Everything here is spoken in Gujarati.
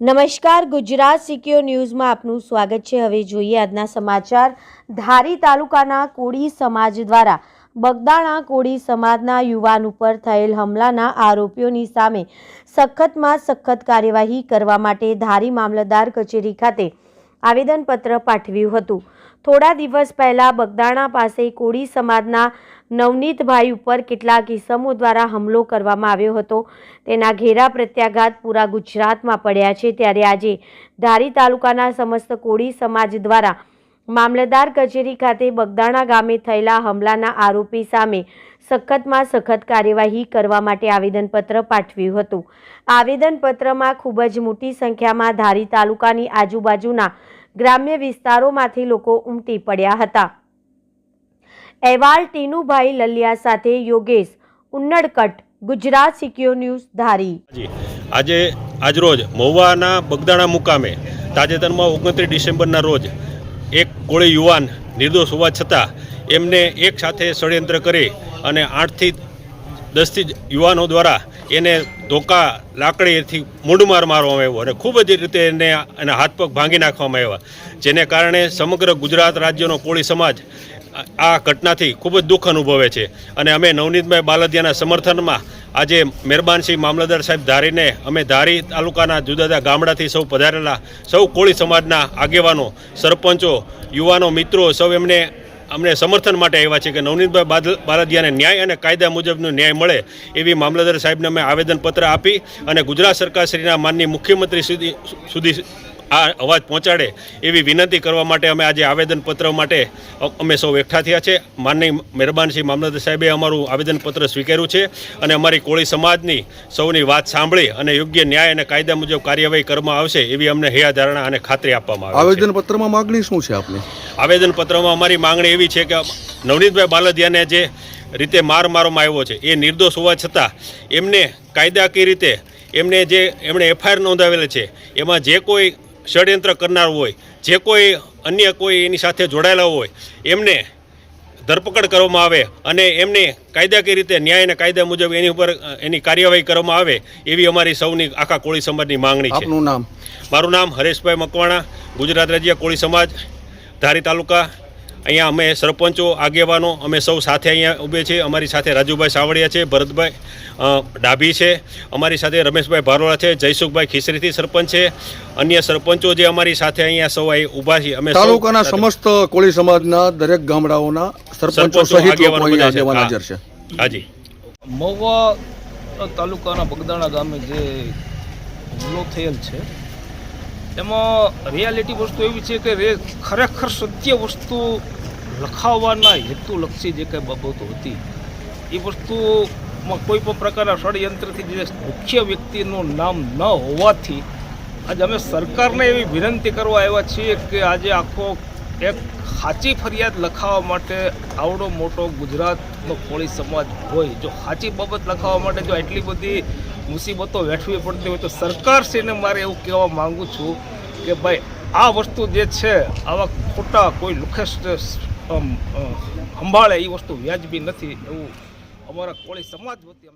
નમસ્કાર, ગુજરાત સિક્યો ન્યૂઝમાં આપનું સ્વાગત છે. હવે જોઈએ આજના સમાચાર. ધારી તાલુકાના કોળી સમાજ દ્વારા બગદાણા કોળી સમાજના યુવાન ઉપર થયેલ હમલાના આરોપીઓની સામે સખતમાં સખત કાર્યવાહી કરવા માટે ધારી મામલતદાર કચેરી ખાતે આવેદનપત્ર પાઠવ્યું હતું. થોડા દિવસ પહેલાં બગદાણા પાસે કોળી સમાજના નવનીતભાઈ ઉપર કેટલાક ઇસમો દ્વારા હુમલો કરવામાં આવ્યો હતો. તેના ઘેરા પ્રત્યાઘાત પૂરા ગુજરાતમાં પડ્યા છે. ત્યારે આજે ધારી તાલુકાના સમસ્ત કોળી સમાજ દ્વારા મામલતદાર કચેરી ખાતે બગદાણા ગામે થયેલા હુમલાના આરોપી સામે સખતમાં સખત કાર્યવાહી કરવા માટે આવેદનપત્ર પાઠવ્યું હતું. આવેદનપત્રમાં ખૂબ જ મોટી સંખ્યામાં ધારી તાલુકાની આજુબાજુના ગ્રામ્ય વિસ્તારોમાંથી લોકો ઉમટી પડ્યા હતા. અહેવાલ ટીનુભાઈ લલિયા સાથે યોગેશ ઉન્નડકટ, ગુજરાત સિક્યોર ન્યૂઝ ધારી. આજે, આજરોજ મહુવાના બગદાણા મુકામે તાજેતરમાં ઓગણત્રીસ ડિસેમ્બરના રોજ એક કોળી યુવાન નિર્દોષ હોવા છતાં એમને એક સાથે ષડયંત્ર કરી અને આઠથી દસથી યુવાનો દ્વારા એને ધોકા લાકડીથી મૂંઢમાર મારવામાં આવ્યો અને ખૂબ જ રીતે એને એના હાથ પગ ભાંગી નાખવામાં આવ્યા. જેને કારણે સમગ્ર ગુજરાત રાજ્યનો કોળી સમાજ આ ઘટનાથી ખૂબ જ દુઃખ અનુભવે છે. અને અમે નવનીતભાઈ બાલદિયાના સમર્થનમાં આજે મહેરબાનસિંહ મામલતદાર સાહેબ ધારીને અમે ધારી તાલુકાના જુદા જુદા ગામડાથી સૌ પધારેલા સૌ કોળી સમાજના આગેવાનો, સરપંચો, યુવાનો, મિત્રો સૌ એમને અમને સમર્થન માટે આવ્યા છે કે નવનીતભાઈ બાલદિયાને ન્યાય અને કાયદા મુજબનો ન્યાય મળે એવી મામલતદાર સાહેબને અમે આવેદનપત્ર આપી અને ગુજરાત સરકારશ્રીના માનની મુખ્યમંત્રી સુધી સુધી આ અવાજ પહોંચાડે એવી વિનંતી કરવા માટે અમે આજે આવેદનપત્ર માટે અમે સૌ એકઠા થયા છે. માનની મહેરબાનસિંહ મામલતદાર સાહેબે અમારું આવેદનપત્ર સ્વીકાર્યું છે અને અમારી કોળી સમાજની સૌની વાત સાંભળી અને યોગ્ય ન્યાય અને કાયદા મુજબ કાર્યવાહી કરવામાં આવશે એવી અમને હૈયાધારણા અને ખાતરી આપવામાં આવે આવેદનપત્રમાં આવેદન માગણી શું છે આપની? આવેદનપત્રમાં અમારી માંગણી એવી છે કે નવનીતભાઈ બાલદિયાને જે રીતે માર મારવામાં આવ્યો છે એ નિર્દોષ હોવા છતાં એમને કાયદાકીય રીતે એમને જે એમણે એફઆઈઆર નોંધાવેલ છે એમાં જે કોઈ ષડયંત્ર કરનાર હોય જે કોઈ અન્ય કોઈ એની સાથે જોડાયેલા હોય એમને ધરપકડ કરવામાં આવે અને એમને કાયદાકીય રીતે ન્યાય અને કાયદા મુજબ એની ઉપર એની કાર્યવાહી કરવામાં આવે એવી અમારી સૌની આખા કોળી સમાજની માંગણી છે. આપનું નામ? મારું નામ હરેશભાઈ મકવાણા ગુજરાત રાજ્ય કોળી સમાજ ધારી તાલુકા અહીંયા અમે સરપંચો આગેવાનો અમે સૌ સાથે અહીંયા ઊભે છીએ. અમારી સાથે રાજુભાઈ સાવડિયા છે ભરતભાઈ ડાભી છે. અમારી સાથે રમેશભાઈ ભારોળા છે જયસુખભાઈ ખીસરીથી સરપંચ છે. અન્ય સરપંચો જે અમારી સાથે અહીંયા સૌ અહીં ઊભા છીએ અમે તાલુકાના સમસ્ત કોળી સમાજના દરેક ગામડાઓના સરપંચો સહિત આગેવાનો છે. હાજર છે. હાજી. મહુવા તાલુકાના બગદાણા ગામે જે હુમલો થયેલ છે એમાં રિયાલિટી વસ્તુ એવી છે કે રે ખરેખર સત્ય વસ્તુ લખાવવાના હેતુલક્ષી જે કંઈ બાબતો હતી, એ વસ્તુમાં કોઈ પણ પ્રકારના ષડયંત્રથી જે મુખ્ય વ્યક્તિનું નામ ન હોવાથી આજે અમે સરકારને એવી વિનંતી કરવા આવ્યા છીએ કે આજે આખો એક સાચી ફરિયાદ લખાવવા માટે આવડો મોટો ગુજરાતનો કોળી સમાજ હોય, જો સાચી બાબત લખાવવા માટે જો આટલી બધી મુસીબતો વેઠવી પડતી હોય તો સરકારશ્રીને મારે એવું કહેવા માંગુ છું કે ભાઈ, આ વસ્તુ જે છે, આવા ખોટા કોઈ લુખેશ સંભાળે એ વસ્તુ વ્યાજબી નથી એવું અમારા કોળી સમાજ વતી